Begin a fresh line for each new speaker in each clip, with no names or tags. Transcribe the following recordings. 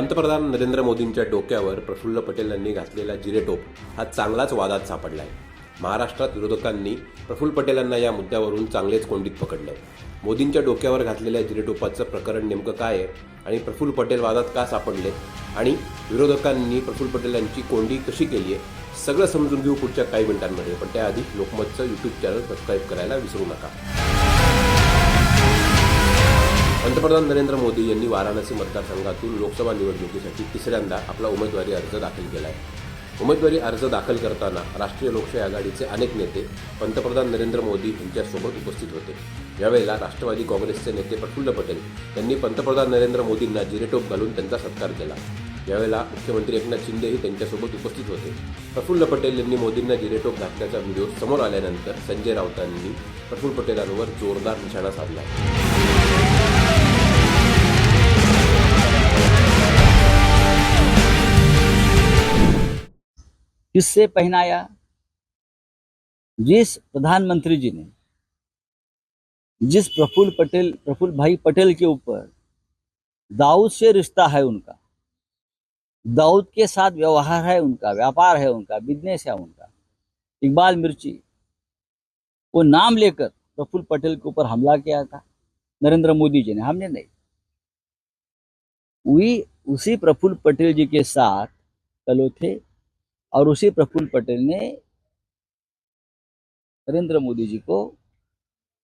पंतप्रधान नरेंद्र मोदींच्या डोक्यावर प्रफुल्ल पटेल यांनी घातलेला जिरेटोप हा चांगलाच वादात सापडला आहे महाराष्ट्रात विरोधकांनी प्रफुल्ल पटेल यांना या मुद्द्यावरून चांगलेच कोंडीत पकडलं मोदींच्या डोक्यावर घातलेल्या जिरेटोपाचं प्रकरण नेमकं काय आहे आणि प्रफुल्ल पटेल वादात का सापडले आणि विरोधकांनी प्रफुल्ल पटेल यांची कोंडी कशी केली आहे सगळं समजून घेऊ पुढच्या काही मिनिटांमध्ये. पण त्याआधी लोकमतचं यूट्यूब चॅनल सबस्क्राईब करायला विसरू नका. पंतप्रधान नरेंद्र मोदी यांनी वाराणसी मतदारसंघातून लोकसभा निवडणुकीसाठी तिसऱ्यांदा आपला उमेदवारी अर्ज दाखल केला आहे उमेदवारी अर्ज दाखल करताना राष्ट्रीय लोकशाही आघाडीचे अनेक नेते पंतप्रधान नरेंद्र मोदी यांच्यासोबत उपस्थित होते. यावेळेला राष्ट्रवादी काँग्रेसचे नेते प्रफुल्ल पटेल यांनी पंतप्रधान नरेंद्र मोदींना जिरेटोप घालून त्यांचा सत्कार केला. यावेळेला मुख्यमंत्री एकनाथ शिंदेही त्यांच्यासोबत उपस्थित होते. प्रफुल्ल पटेल यांनी मोदींना जिरेटोप घातल्याचा व्हिडिओ समोर आल्यानंतर संजय राऊतांनी प्रफुल्ल पटेलांवर जोरदार निशाणा साधला.
किससे पहनाया? जिस प्रधानमंत्री जी ने, जिस प्रफुल्ल पटेल, प्रफुल्ल भाई पटेल के ऊपर दाऊद से रिश्ता है उनका, दाऊद के साथ व्यवहार है उनका, व्यापार है उनका बिज़नेस है उनका। इकबाल मिर्ची वो नाम लेकर प्रफुल्ल पटेल के ऊपर हमला किया था, नरेंद्र मोदी जी ने, हमने नहीं। वही उसी प्रफुल्ल पटेल जी के साथ कलो थे और उसी प्रफुल्ल पटेल ने नरेंद्र मोदी जी को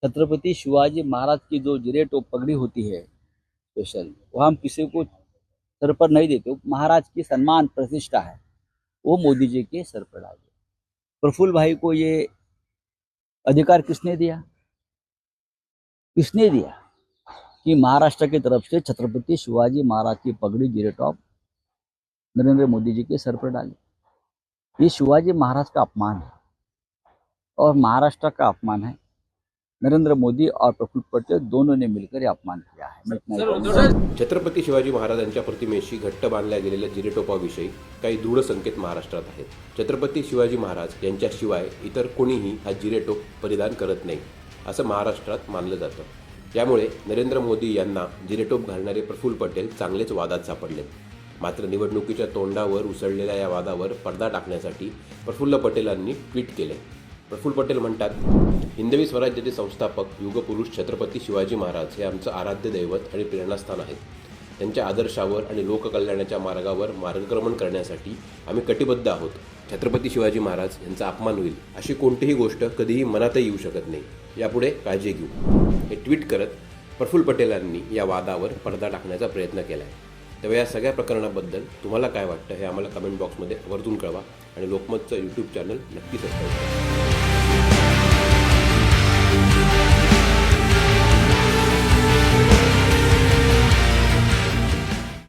छत्रपति शिवाजी महाराज की जो जिरेटो पगड़ी होती है स्पेशल वो हम किसी को सर पर नहीं देते महाराज की सम्मान प्रतिष्ठा है, वो मोदी जी के सर पर डाल प्रफुल्ल भाई को ये अधिकार किसने दिया? किसने दिया कि महाराष्ट्र की तरफ़ से छत्रपति शिवाजी महाराज की पगड़ी जिरेटॉप नरेंद्र मोदी जी के सर पर डाली? ये शिवाजी महाराज का अपमान है और महाराष्ट्र का अपमान है। नरेंद्र मोदी और प्रफुल्ल पटेल दोनों ने मिलकर ये अपमान किया है।
छत्रपती शिवाजी महाराजांच्या प्रतिमेशी घट्ट बांधल्या गेलेल्या जिरेटोपाविषयी काही दृढ संकेत महाराष्ट्रात आहेत. छत्रपती शिवाजी महाराज यांच्याशिवाय इतर कोणीही हा जिरेटोप परिधान करत नाही असं महाराष्ट्रात मानलं जातं. यामुळे नरेंद्र मोदी यांना जिरेटोप घालणारे प्रफुल्ल पटेल चांगलेच वादात सापडले. मात्र निवडणुकीच्या तोंडावर उसळलेल्या या वादावर पडदा टाकण्यासाठी प्रफुल्ल पटेलांनी ट्विट केले. प्रफुल्ल पटेल म्हणतात हिंदवी स्वराज्याचे संस्थापक युगपुरुष छत्रपती शिवाजी महाराज हे आमचं आराध्य दैवत आणि प्रेरणास्थान आहेत. त्यांच्या आदर्शावर आणि लोककल्याणाच्या मार्गावर मार्गक्रमण करण्यासाठी आम्ही कटिबद्ध आहोत. छत्रपती शिवाजी महाराज यांचा अपमान होईल अशी कोणतीही गोष्ट कधीही मनातही येऊ शकत नाही. यापुढे काळजी घेऊ. हे ट्विट करत प्रफुल्ल पटेलांनी या वादावर पडदा टाकण्याचा प्रयत्न केला आहे तेव्हा या सगळ्या प्रकरणाबद्दल तुम्हाला काय वाटतं हे आम्हाला कमेंट बॉक्समध्ये आवर्जून कळवा आणि लोकमतचं यूट्यूब चॅनल नक्की सबस्क्राईब करा.